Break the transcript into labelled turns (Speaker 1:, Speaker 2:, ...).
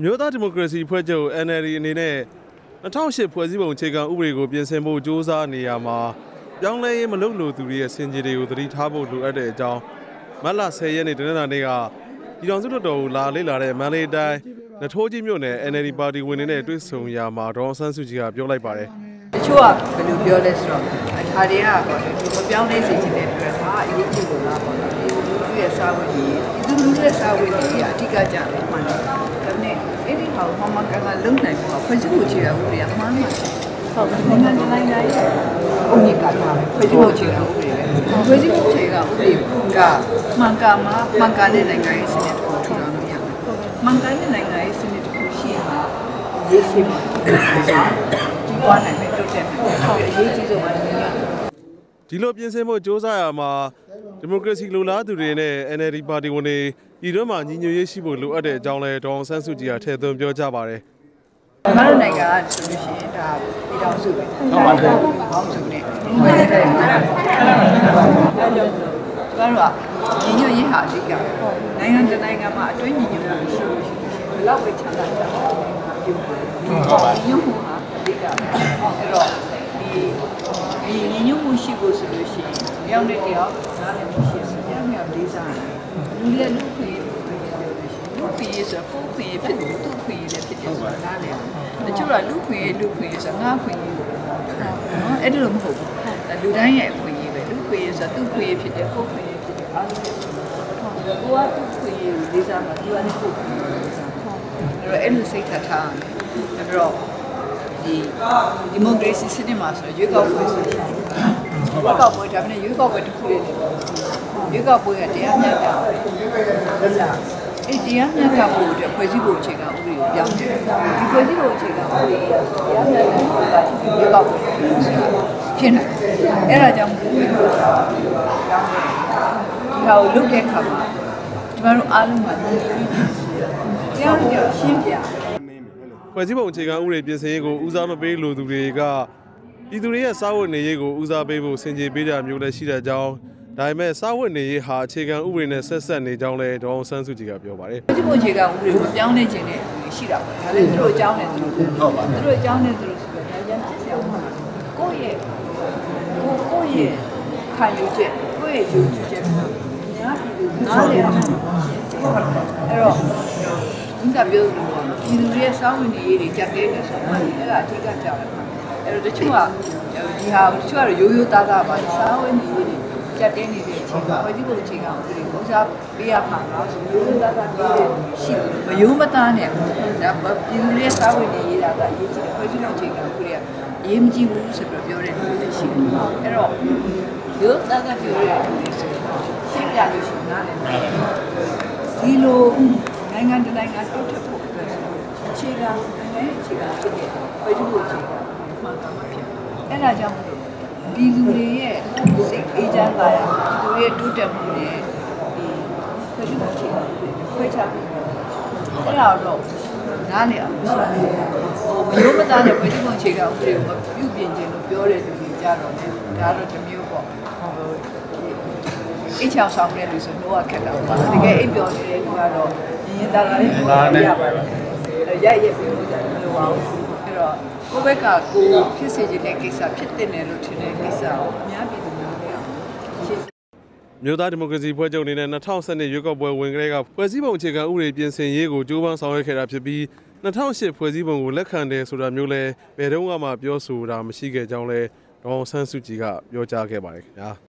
Speaker 1: မျိုးသားဒီမိုကရေစီဖွဲ့ချုပ် NLD အနေနဲ့2008ဖွဲ့စည်းပုံအခြေခံဥပဒေကိုပြင်ဆင်ဖို့ကြိုးစားနေရမှာပြောင်းလဲရေးမလုပ်လို့သူတွေရဲ့စင်ကြေတွေကိုသတိထားဖို့လိုအပ်တဲ့အကြောင်းမတ်လ10ရက်နေ့တနင်္လာနေ့ကပြည်တော်စုလွှတ်တော်ကိုလာလေ့လာတဲ့မန္တလေးတိုင်းနထိုးကြီးမြို့နယ် NLD ပါတီဝင်တွေနဲ့တွေ့ဆုံရမှာဒေါအောင်ဆန်းစုကြည်ကပြောလိုက်ပါတယ်
Speaker 2: တချို့ကဘယ်လိုပြောလဲဆိုတော့အခါတွေကပေါ့လေဒီမပြောင်းလဲစေချင်တဲ့အတွက်ဟာအရေးကြီးလို့လားပေါ့ လေဒီလူတွေရဲ့စာဝင်ကြီးဒီလူတွေရဲ့စာဝင်ကြီးအဓိကကြတယ်မှန်တယ်ဒါပေမဲ့အဲ့ဒီဟာကိုမမကန်ကလုံနိုင်ဖို့ဖွဲ့စည်းဖို့ချေရဦးတွေကမှန်မှန်ဟုတ်တယ်နိုင်ငံတိုင်းတိုင်းရဲ့အုံကြီးကထားတယ်ဖွဲ့စည်းဖို့ချေရဦးတွေပဲဖွဲ့စည်းဖို့ချေရဦးတွေကမှန်ကန်မှာမှန်ကန်တဲ့နိုင်ငံရေးစနစ်ကိုထူထောင်လို့ရတယ်မှန်ကန်တဲ့နိုင်ငံရေးစနစ်တစ်ခုရှိရင်ရေးရှိမှာဒီပွားနိုင်မယ်တိုးတက်မယ်ဟုတ်အရေးကြီးဆုံးကလည်း
Speaker 1: ဒီလိုပြင်ဆင်ဖို့ကြိုးစားရမှာဒီမိုကရေစီလိုလားသူတွေနဲ့ NLD ပါတီဝင်တွေဒီတော့မှညီညွတ်ရေးရှိဖို့လိုအပ်တဲ့အကြောင်းလဲဒေါအောင်ဆန်းစုကြည်ကထည့်သွင်းပြောကြားပါတယ်။
Speaker 2: ကျွန်တော်နိုင်ငံကဆိုလို့ရှိရင်ဒါပြည်တော်စုပဲ။ဟုတ်ပါဘူး။ဟောင်းစုနဲ့ဝယ်တဲ့ကျွန်တော်တို့ကညီညွတ်ရေးဟာအဓိက။နိုင်ငံတစ်နိုင်ငံမှာအတွင်းညီညွတ်မှုရှိလို့ရှိရင်ဘယ်လောက်ပဲချမ်းသာကြပါ့။ဒီညီညွတ်မှုဟာအဓိက။အဲ့တော့ ဒီဒီညီညွတ်မှုရှိဖို့ဆိုလို့ရှိရင်တယောက်နဲ့တယောက်နားလည်မှုရှိစေတယ်။မြောက်လေးစားတယ်။လူရဲ့လူခွေလူခွေဆိုတော့ခွေဖြစ်တယ်သူ့ခွေလည်းဖြစ်တယ်ဆိုတာနားလည်။တချို့ကလူခွေလူခွေဆိုငါခွေလို့နော်အဲ့ဒါလိုမဟုတ်ဘူး။လူတိုင်းရဲ့အခွင့်အရေးပဲလူခွေဆိုသူ့ခွေဖြစ်တယ်ကိုယ်ခွေဖြစ်တယ်အားလုံးကိုကသူ့ခွေကိုလေးစားမှာသူကလည်းကိုယ်ခွေကိုလေးစားမှာအဲ့တော့အဲ့လိုစိတ်ထထားအဲ့တော့ ဒီဒီမိုကရေစီစနစ်မှာဆိုရွေးကောက်ပွဲဆိုရင်ရွေးကောက်ပွဲဒါပေမဲ့ရွေးကောက်ပွဲတစ်ခုလေးရွေးကောက်ပွဲကတရားမျှတတယ်ဟုတ်လားအဲ့တရားမျှတဖို့အတွက်ဖွဲ့စည်းပုံအခြေခံဥပဒေကိုပြောင်းတယ်ဒီဖွဲ့စည်းပုံအခြေခံဥပဒေကတရားမျှတဖို့ကရွေးကောက်ပွဲဖြစ်နေအဲ့ဒါကြောင့်ဒီဟာကိုလုပ်တဲ့အခါမှာကျမတို့အားလုံးကတရားမျှတရှင်းပြ
Speaker 1: ဖွဲ့စည်းပုံအခြေခံဥပဒေပြင်ဆင်ရေးကိုဦးစားမပေးလိုသူတွေကပြည်သူတွေရဲ့စားဝတ်နေရေးကိုဦးစားပေးဖို့ဆင်ခြေပေးတာမျိုးလည်းရှိတဲ့အကြောင်းဒါပေမဲ့စားဝတ်နေရေးဟာအခြေခံဥပဒေနဲ့ဆက်ဆက်နေကြောင်းလည်းဒေါအောင်ဆန်းစုကြည်ကပြောပါတယ်
Speaker 2: ဒီပုံခြေကဥပဒေကိုပြောင်းနေခြင်းနဲ့ရှိတာပေါ့ဒါလည်းသူတို့အကြောင်းနဲ့သူတို့ဟုတ်ပါဘူးသူတို့အကြောင်းနဲ့သူတို့ဆိုတော့ဒါရန်စစ်ဆရာမှာကိုယ့်ရဲ့ကိုကိုယ့်ရဲ့ခံယူချက်ကိုယ့်ရဲ့ယူကြည်ချက်များပြည်သူနားလည်အောင်အဲ့တော့ဒီကပြောလို့ ဒီလူတွေရဲ့စောင့်ဝင်နေရေးတွေကြက်တဲနေဆိုတော့အဲ့ဒါအထူးကကြောက်တယ်အဲ့တော့တချို့ကဒီဟာတချို့ကတော့ရိုးရိုးသားသားပါစောင့်ဝင်နေရေးတွေကြက်တဲနေတဲ့အချိန်ဝယ်ကြည့်ဖို့အချိန်ကဥပဒေကိုစားပေးရမှာလားဆိုရိုးရိုးသားသားပြောတဲ့ရှိမယိုးမသားနဲ့ဒါပြည်သူတွေစောင့်ဝင်နေရေးတာကအရေးကြီးတယ်ဝယ်ကြည့်ဖို့အချိန်ကဥပဒေကအရေးမကြီးဘူးဆိုပြီးပြောတဲ့လူတွေရှိတယ်အဲ့တော့ရိုးသားသားပြောတဲ့လူတွေဆိုရှင်းပြလို့ရှိရင်နားလည်တယ်ဒီလို နိုင်ငံတနိုင်ငံတိုးတက်ဖို့အတွက်အခြေခံနိုင်ငံအခြေခံဖြစ်တဲ့ဝယ်ကြည့်ဖို့အခြေခံမှန်ကန်မှဖြစ်အဲ့ဒါကြောင့်ဒီလူတွေရဲ့စိတ်အေးချမ်းသာရဒီလူတွေရဲ့တိုးတက်မှုနဲ့ဒီဝယ်ကြည့်ဖို့အခြေခံခွဲခြားပြီးအဲ့ဒါတော့နားလည်အောင်ဆိုတော့ဟိုမယိုးမသားတဲ့ဝယ်ကြည့်ဖို့အခြေခံဥပဒေကိုပြုပြင်ခြင်းလို့ပြောတဲ့လူတွေကြတော့လေဒါတော့တစ်မျိုးပေါ့ဟို အိတ်ချောင်ဆောင်တဲ့လူဆိုတော့ခက်တာပါတကယ်အိတ်ပြောနေတဲ့လူကတော့ရင်ရင်သားသားလေးပြောရပါတယ်ရိုက်ရက်ပြီးလို့မလိုပါဘူးအဲ့တော့ကိုယ့်ဘက်ကကိုဖြစ်စေခြင်းတဲ့ကိစ္စဖြစ်တဲ့နယ်လို့ထင်တဲ့ကိစ္စကိုအများပြည်သူများလည်းရှင်း
Speaker 1: မြို့သားဒီမိုကရေစီဖွဲ့ချုပ်အနေနဲ့2012ရွေးကောက်ပွဲဝင်ကလေးကဖွဲ့စည်းပုံအခြေခံဥပဒေပြင်ဆင်ရေးကိုကြိုးပမ်းဆောင်ရွက်ခဲ့တာဖြစ်ပြီး2008ဖွဲ့စည်းပုံကိုလက်ခံတယ်ဆိုတာမျိုးလဲဘယ်တော့မှပြောဆိုတာမရှိခဲ့ကြောင်းလဲဒေါအောင်ဆန်းစုကြည်ကပြောကြားခဲ့ပါတယ်ခင်ဗျာ